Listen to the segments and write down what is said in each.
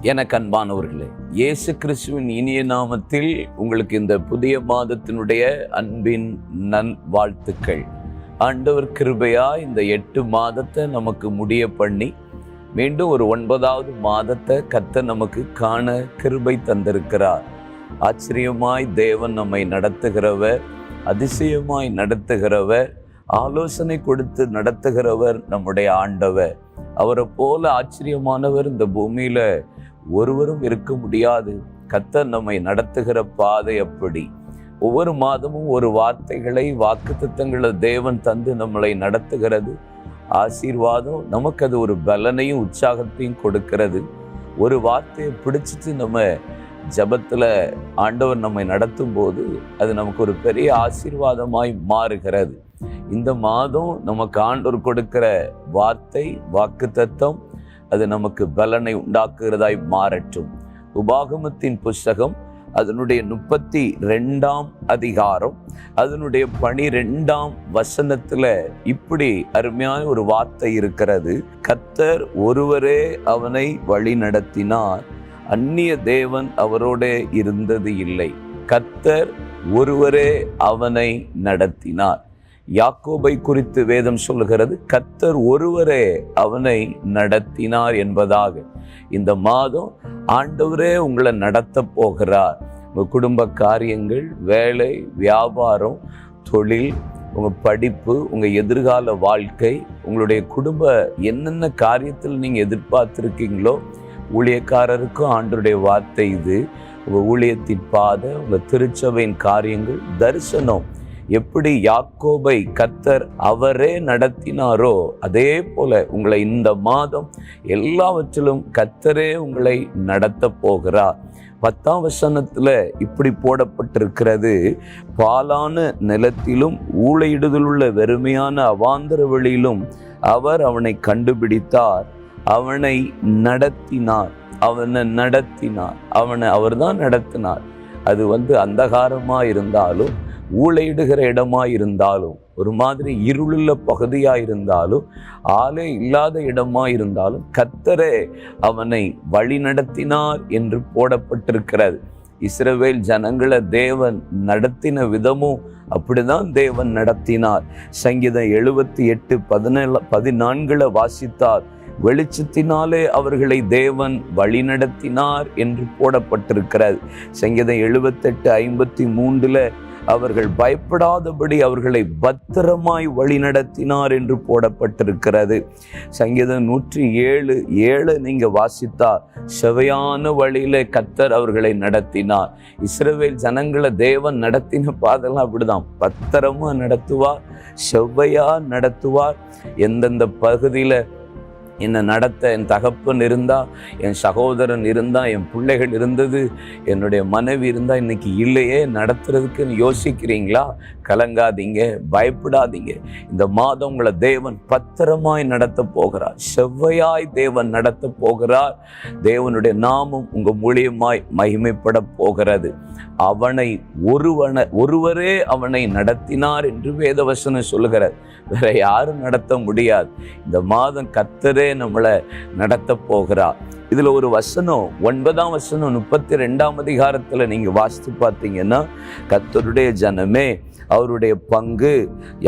எனக்கு அன்பானவர்களே இயேசு கிறிஸ்துவின் இனிய நாமத்தில் உங்களுக்கு இந்த புதிய மாதத்தினுடைய அன்பின் நன் வாழ்த்துக்கள். ஆண்டவர் கிருபையா இந்த எட்டு மாதத்தை நமக்கு முடிய பண்ணி மீண்டும் ஒரு ஒன்பதாவது மாதத்தை கத்த நமக்கு காண கிருபை தந்திருக்கிறார். ஆச்சரியமாய் தேவன் நம்மை நடத்துகிறவர் அதிசயமாய் நடத்துகிறவர் ஆலோசனை கொடுத்து நடத்துகிறவர் நம்முடைய ஆண்டவர். அவரை போல ஆச்சரியமானவர் இந்த பூமியில ஒருவரும் இருக்க முடியாது. கத்தர் நம்மை நடத்துகிற பாதை அப்படி. ஒவ்வொரு மாதமும் ஒரு வார்த்தைகளை வாக்குத்தத்தங்களை தேவன் தந்து நம்மளை நடத்துகிறது. ஆசீர்வாதம் நமக்கு அது ஒரு பலனையும் உற்சாகத்தையும் கொடுக்கிறது. ஒரு வார்த்தையை பிடிச்சிட்டு நம்ம ஜபத்தில் ஆண்டவர் நம்மை நடத்தும் போது அது நமக்கு ஒரு பெரிய ஆசீர்வாதமாய் மாறுகிறது. இந்த மாதம் நமக்கு ஆண்டவர் கொடுக்கிற வார்த்தை வாக்குத்தத்தம் அது நமக்கு பலனை உண்டாக்குகிறதாய் மாறட்டும். உபாகமத்தின் புஸ்தகம் அதனுடைய முப்பத்தி ரெண்டாம் அதிகாரம் அதனுடைய பனிரெண்டாம் வசனத்துல இப்படி அருமையான ஒரு வார்த்தை இருக்கிறது. கத்தர் ஒருவரே அவனை வழி நடத்தினார் அந்நிய தேவன் அவரோட இருந்தது இல்லை. கத்தர் ஒருவரே அவனை நடத்தினார். யாக்கோபை குறித்து வேதம் சொல்லுகிறது கத்தர் ஒருவரே அவனை நடத்தினார் என்பதாக. இந்த மாதம் ஆண்டவரே உங்களை நடத்த போகிறார். உங்கள் குடும்ப காரியங்கள் வேலை வியாபாரம் தொழில் உங்கள் படிப்பு உங்கள் எதிர்கால வாழ்க்கை உங்களுடைய குடும்ப என்னென்ன காரியத்தில் நீங்கள் எதிர்பார்த்துருக்கீங்களோ ஊழியக்காரருக்கும் ஆண்டருடைய வார்த்தை இது. உங்கள் ஊழியத்தின் பாதை உங்கள் திருச்சபையின் காரியங்கள் தரிசனம் எப்படி யாக்கோபை கத்தர் அவரே நடத்தினாரோ அதே போல உங்களை இந்த மாதம் எல்லாவற்றிலும் கத்தரே உங்களை நடத்த போகிறார். பத்தாம் வசனத்தில் இப்படி போடப்பட்டிருக்கிறது பாலான நிலத்திலும் ஊழையிடுதலுள்ள வெறுமையான அவாந்தர வழியிலும் அவர் அவனை கண்டுபிடித்தார் அவனை நடத்தினார் அவனை நடத்தினார் அவனை அவர்தான் நடத்தினார். அது வந்து அந்தகாரமாக இருந்தாலும் ஊழையிடுகிற இடமா இருந்தாலும் ஒரு மாதிரி இருளுள்ள பகுதியா இருந்தாலும் ஆளே இல்லாத இடமா இருந்தாலும் கத்தரே அவனை வழி நடத்தினார் என்று போடப்பட்டிருக்கிறது. இஸ்ரவேல் ஜனங்களை தேவன் நடத்தின விதமும் அப்படிதான் தேவன் நடத்தினார். சங்கீதம் எழுபத்தி எட்டு பதினேழு பதினான்கில் வாசித்தார் வெளிச்சத்தினாலே அவர்களை தேவன் வழிநடத்தினார் என்று போடப்பட்டிருக்கிறது. சங்கீதம் எழுபத்தெட்டு ஐம்பத்தி மூன்றில் அவர்கள் பயப்படாதபடி அவர்களை பத்திரமாய் வழிநடத்தினார் என்று போடப்பட்டிருக்கிறது. சங்கீதம் நூற்றி ஏழு ஏழு நீங்க வாசித்தார் செவையான வழியில கத்தர் அவர்களை நடத்தினார். இஸ்ரவேல் ஜனங்களை தேவன் நடத்தின பாதெல்லாம் அப்படிதான். பத்திரமா நடத்துவார் செவ்வையா நடத்துவார். எந்தெந்த பகுதியில் என்னை நடத்த என் தகப்பன் இருந்தால் என் சகோதரன் இருந்தால் என் பிள்ளைகள் இருந்தது என்னுடைய மனைவி இருந்தால் இன்னைக்கு இல்லையே நடத்துறதுக்குன்னு யோசிக்கிறீங்களா? கலங்காதீங்க பயப்படாதீங்க. இந்த மாதம் உங்களை தேவன் பத்திரமாய் நடத்த போகிறார். செவ்வையாய் தேவன் நடத்த போகிறார். தேவனுடைய நாமம் உங்கள் மூலியமாய் மகிமைப்பட போகிறது. அவனை ஒருவன ஒருவரே அவனை நடத்தினார் என்று வேதவசனம் சொல்லுகிறார் வேற யாரும் நடத்த முடியாது. இந்த மாதம் கத்தரே நம்மளை நடத்த போகிறார். இதில் ஒரு வசனம் ஒன்பதாம் வசனம் முப்பத்தி ரெண்டாம் அதிகாரத்தில் நீங்கள் வாசித்து பார்த்தீங்கன்னா கத்தருடைய ஜனமே அவருடைய பங்கு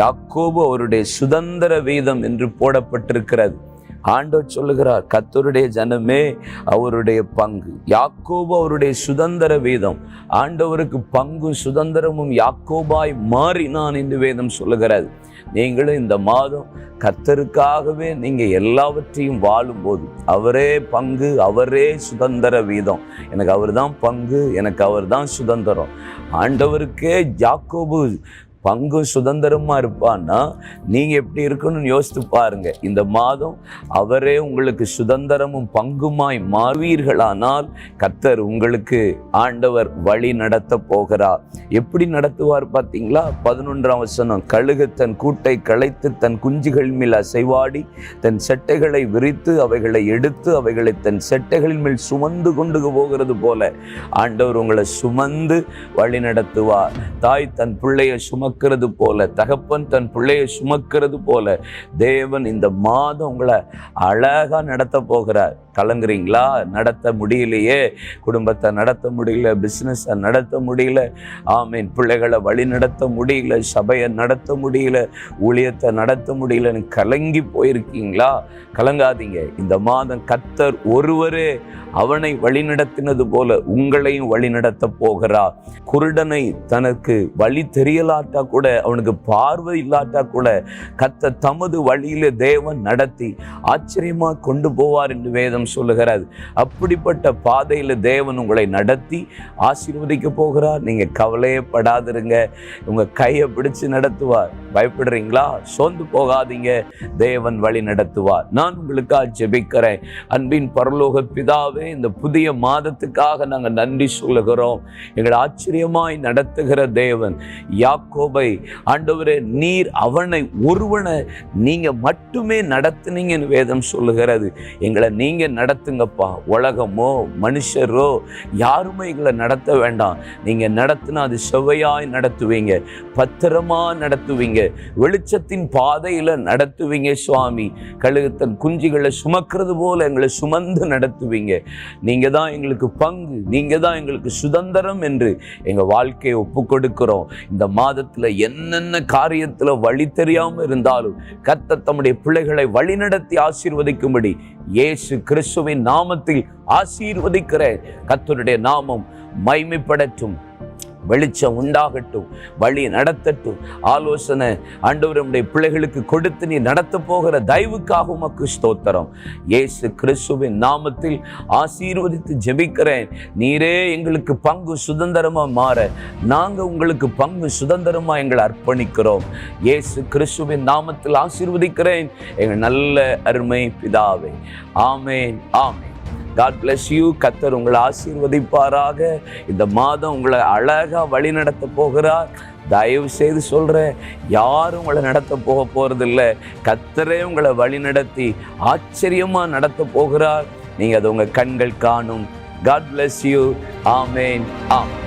யாக்கோபு அவருடைய சுதந்திர வீதம் என்று போடப்பட்டிருக்கிறது. ஆண்டவர் சொல்லுகிறார் கத்தருடைய ஜனமே அவருடைய பங்கு. யாக்கோபு அவருடைய சுதந்திர வீதம். ஆண்டவருக்கு பங்கு சுதந்திரமும் யாக்கோபாய் மாறினான் என்று வேதம் சொல்லுகிறது. நீங்களும் இந்த மாதம் கத்தருக்காகவே நீங்கள் எல்லாவற்றையும் வாழும்போது அவரே பங்கு அவரே சுதந்திர வீதம். எனக்கு அவர்தான் பங்கு எனக்கு அவர்தான் சுதந்திரம். ஆண்டவருக்கே ஜாக்கோபு பங்கு சுதந்திரமா இருப்பான்னா நீங்க எப்படி இருக்கணும்னு யோசித்து பாருங்க. இந்த மாதம் அவரே உங்களுக்கு சுதந்திரமும் பங்குமாய் மாறுவீர்களானால் கத்தர் உங்களுக்கு ஆண்டவர் வழி நடத்த போகிறார். எப்படி நடத்துவார் பார்த்தீங்களா? பதினொன்றாம் வசனம் கழுகு தன் கூட்டை களைத்து தன் குஞ்சுகள் மேல் அசைவாடி தன் செட்டைகளை விரித்து அவைகளை எடுத்து அவைகளை தன் செட்டைகளின் மேல் சுமந்து கொண்டு போகிறது போல ஆண்டவர் உங்களை சுமந்து வழி நடத்துவார். தாய் தன் பிள்ளையை சுமக்க சுமக்கிறது போல தகப்பன் தன் பிள்ளையை சுமக்கிறது போல தேவன் இந்த மாதம் உங்களை அழகா நடத்த போகிறார். கலங்குறீங்களா? நடத்த முடியலையே. குடும்பத்தை நடத்த முடியல பிஸ்னஸை நடத்த முடியல. ஆமீன். பிள்ளைகளை வழி நடத்த முடியல சபையை நடத்த முடியல ஊழியத்தை நடத்த முடியலன்னு கலங்கி போயிருக்கீங்களா? கலங்காதீங்க. இந்த மாதம் கத்தர் ஒருவரே அவனை வழிநடத்தினது போல உங்களையும் வழிநடத்த போகிறார். குருடனை தனக்கு வழி தெரியலாட்டா கூட அவனுக்கு பார்வை இல்லாட்டா கூட கத்த தமது வழியில தேவன் நடத்தி ஆச்சரியமா கொண்டு போவார் என்று வேதம் சொல்லுகிறது. அப்படிப்பட்ட பாதையில தேவன் உங்களை நடத்தி ஆசீர்வதிக்க போகிறார். நீங்க கவலையே படாதிருங்க உங்க கையை பிடிச்சு நடத்துவார். பயப்படுறீங்களா? சோர்ந்து போகாதீங்க. தேவன் வழி நடத்துவார். நான் உங்களுக்காக ஜெபிக்கிறேன். அன்பின் பரலோக பிதாவே இந்த புதிய மாதத்துக்காக நாங்கள் நன்றி சொல்லுகிறோம். எங்களை ஆச்சரியமாய் நடத்துகிற தேவன் யாக்கோ ஆண்டவரே நீர் அவனை ஒருவனை நீங்கள் மட்டுமே நடத்துனீங்கன்னு வேதம் சொல்லுகிறது. எங்களை நீங்கள் நடத்துங்கப்பா. உலகமோ மனுஷரோ யாருமே எங்களை நடத்த வேண்டாம். நீங்கள் நடத்தினா அது செவ்வையாய் நடத்துவீங்க. பத்திரமாக நடத்துவீங்க. வெளிச்சத்தின் பாதையில் நடத்துவீங்க சுவாமி. கழுகத்தன் குஞ்சுகளை சுமக்கிறது போல் எங்களை சுமந்து நடத்துவீங்க. நீங்கள் தான் எங்களுக்கு பங்கு. நீங்கள் தான் எங்களுக்கு சுதந்திரம் என்று எங்கள் வாழ்க்கையை ஒப்பு கொடுக்கிறோம் இந்த மாதத்துல என்னென்ன காரியத்தில் வழி தெரியாமல் இருந்தாலும் கத்த தம்முடைய பிள்ளைகளை வழிநடத்தி ஆசீர்வதிக்கும்படி இயேசு கிறிஸ்துவின் நாமத்தில் ஆசீர்வதிக்கிற கத்தருடைய நாமம் மைமைப்படட்டும் வெளிச்சம் உண்டாகட்டும் வழி நடத்தட்டும். ஆலோசனை ஆண்டவருடைய பிள்ளைகளுக்கு கொடுத்து நீ நடத்த போகிற தயவுக்காக உமக்கு ஸ்தோத்திரம். ஏசு கிறிஸ்துவின் நாமத்தில் ஆசீர்வதித்து ஜெபிக்கிறேன். நீரே எங்களுக்கு பங்கு சுதந்திரமா மாற நாங்க உங்களுக்கு பங்கு சுதந்திரமா எங்களை அர்ப்பணிக்கிறோம். ஏசு கிறிஸ்துவின் நாமத்தில் ஆசீர்வதிக்கிறேன். எங்கள் நல்ல அருமை பிதாவே. Amen amen. God bless you கத்தர் உங்களை ஆசீர்வதிப்பாராக. இந்த மாதம் உங்களை அழகாக வழி நடத்த போகிறார். தயவு செய்து சொல்கிறேன் யாரும் உங்களை நடத்த போக போகிறதில்ல கத்தரே உங்களை வழி நடத்தி ஆச்சரியமா நடத்த போகிறார். நீங்கள் அதை உங்கள் கண்கள் காணும். காட் பிளஸ் யூ ஆமேன் ஆம்